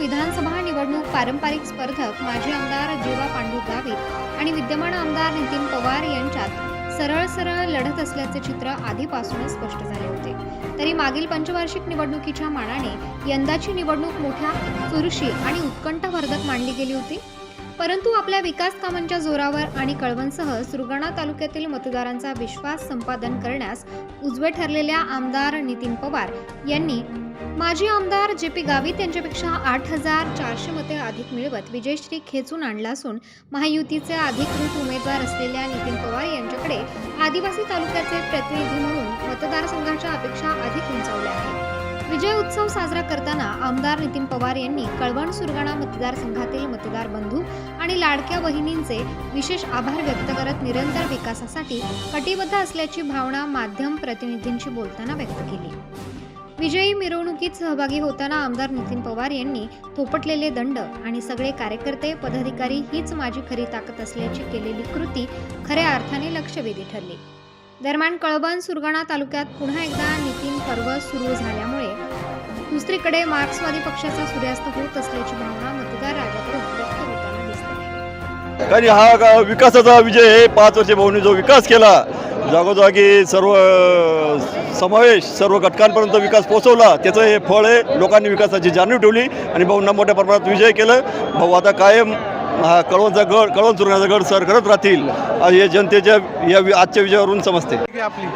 विधानसभा निवडणूक पारंपरिक स्पर्धक माजी आमदार जीवा पांडू गावित आणि विद्यमान आमदार नितीन पवार यांच्यात सरळ सरळ लढत असल्याचे चित्र आधीपासूनच स्पष्ट झाले होते. तरी मागील पंचवार्षिक निवडणुकीच्या मानाने यंदाची निवडणूक मोठ्या चुरशी आणि उत्कंठावर्धक मांडली गेली होती. परंतु आपल्या विकास कामांच्या जोरावर आणि कळवणसह सुरगाणा तालुक्यातील मतदारांचा विश्वास संपादन करण्यास उजवे ठरलेल्या आमदार नितीन पवार यांनी माजी आमदार जे पी गावित यांच्यापेक्षा आठ हजार चारशे मते अधिक मिळवत विजयश्री खेचून आणला असून महायुतीचे अधिकृत उमेदवार असलेल्या नितीन पवार यांच्याकडे आदिवासी तालुक्याचे प्रतिनिधी म्हणून मतदारसंघाच्या अपेक्षा अधिक उंचावल्या आहेत. विजय उत्सव साजरा करताना आमदार नितीन पवार यांनी कळवण सुरगाणा मतदारसंघातील मतदार बंधू आणि लाडक्या बहिणींचे विशेष आभार व्यक्त करत निरंतर विकासासाठी कटिबद्ध असल्याची भावना माध्यम प्रतिनिधींशी बोलताना व्यक्त केली. विजयी मिरवणुकीत सहभागी होताना आमदार नितीन पवार यांनी थोपटलेले दंड आणि सगळे कार्यकर्ते पदाधिकारी हीच माझी खरी ताकद असल्याची केलेली कृती खऱ्या अर्थाने लक्षवेधी ठरली. दरम्यान कळबन सुरगाणा तालुक्यात पुन्हा एकदा नितीन पर्व सुरू झाल्यामुळे दुसरीकडे मार्क्सवादी पक्षाचा सूर्यास्त होत असल्याची भावना मतदार राजाकडून व्यक्त होताना दिसते. कारण हा विकासाचा विजय हे पाच वर्षे भाऊनी जो विकास केला जागोजागी सर्व समावेश सर्व घटकांपर्यंत विकास पोहोचवला. त्याचं हे फळ आहे लोकांनी विकासाची जाणीव ठेवली आणि भाऊंना मोठ्या प्रमाणात विजय केलं. भाऊ आता कायम हा कळवणचा गड कळवण चुरण्याचा गड सर करत राहतील. हे जनतेच्या या वि- आजच्या विजयावरून समजते. आपली.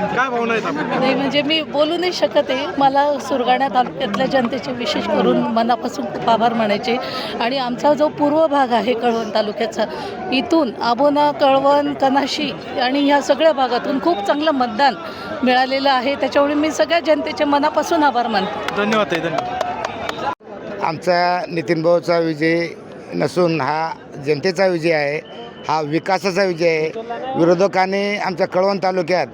काय भावना आहेत आपल्या? नाही म्हणजे मी बोलू नाही शकत आहे. मला सुरगाणा तालुक्यातल्या जनतेचे विशेष करून मनापासून खूप आभार मानायचे. आणि आमचा जो पूर्व भाग आहे कळवण तालुक्याचा इथून आबोना कळवण कनाशी आणि ह्या सगळ्या भागातून खूप चांगलं मतदान मिळालेलं आहे. त्याच्यामुळे मी सगळ्या जनतेचे मनापासून आभार मानते. धन्यवाद धन्यवाद. आमचा नितीन भाऊचा विजय नसून हा जनतेचा विजय आहे. हा विकासाचा विजय आहे. विरोधकांनी आमच्या कळवण तालुक्यात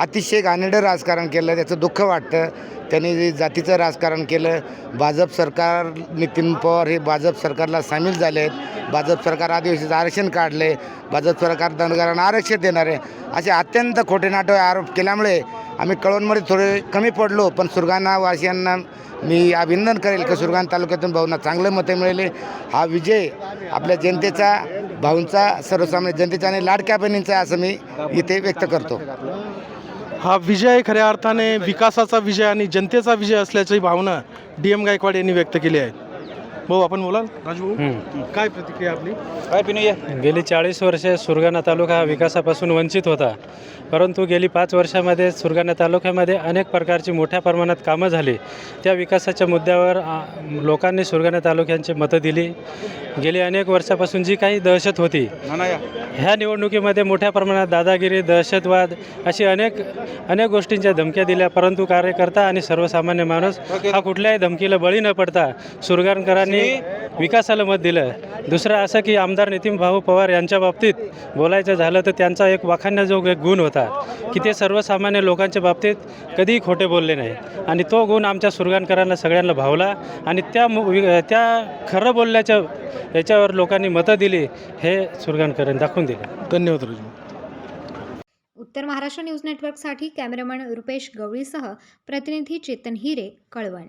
अतिशय घाणेरडं राजकारण केलं त्याचं दुःख वाटतं. त्यांनी जे जातीचं राजकारण केलं भाजप सरकार नितीन पवार हे भाजप सरकारला सामील झाले आहेत. भाजप सरकार आदिवासीचं आरक्षण काढले भाजप सरकार धनगरांना आरक्षण देणार आहे. असे अत्यंत खोटे नाटक आरोप केल्यामुळे आम्ही कळवणमध्ये थोडे कमी पडलो पण सुरगाणा वासियांना मी अभिनंदन करेल की सुरगाण तालुक्यातून भाऊंना चांगले मते मिळाले. हा विजय आपल्या जनतेचा भाऊंचा सर्वसामान्य जनतेचा आणि लाडक्या बहिणींचा असं मी इथे व्यक्त करतो. हा विजय खऱ्या अर्थाने विकासाचा विजय आणि जनतेचा विजय असल्याची भावना डी एम गायकवाड यांनी व्यक्त केली आहे. भाऊ आपण बोलाल? राजू भाऊ? काय प्रतिक्रिया आपली? गेली चाळीस वर्षे सुरगाणा तालुका हा विकासापासून वंचित होता. परंतु गेली पाच वर्षामध्ये सुरगाणा तालुक्यामध्ये अनेक प्रकारची मोठ्या प्रमाणात कामं झाली. त्या विकासाच्या मुद्द्यावर लोकांनी सुरगाणा तालुक्यांची मतं दिली. गेली अनेक वर्षापासून जी काही दहशत होती ह्या निवडणुकीमध्ये मोठ्या प्रमाणात दादागिरी दहशतवाद अशी अनेक अनेक गोष्टींच्या धमक्या दिल्या. परंतु कार्यकर्ता आणि सर्वसामान्य माणूस हा कुठल्याही धमकीला बळी न पडता सुरगाणकरांनी विकासाला मत दिलं. दुसरं असं की आमदार नितीन भाऊ पवार यांच्या बाबतीत बोलायचं झालं तर त्यांचा एक वाखाणण्याजोग एक गुण होता की ते सर्वसामान्य लोकांच्या बाबतीत कधीही खोटे बोलले नाही. आणि तो गुण आमच्या सुरगाणकरांना सगळ्यांना भावला आणि त्या त्या खरं बोलल्याच्या याच्यावर लोकांनी मतं दिली हे सुरगाणकरांनी दाखवून दिलं. धन्यवाद राजू. उत्तर महाराष्ट्र न्यूज नेटवर्कसाठी कॅमेरामॅन रुपेश गवळीसह प्रतिनिधी चेतन हिरे कळवण.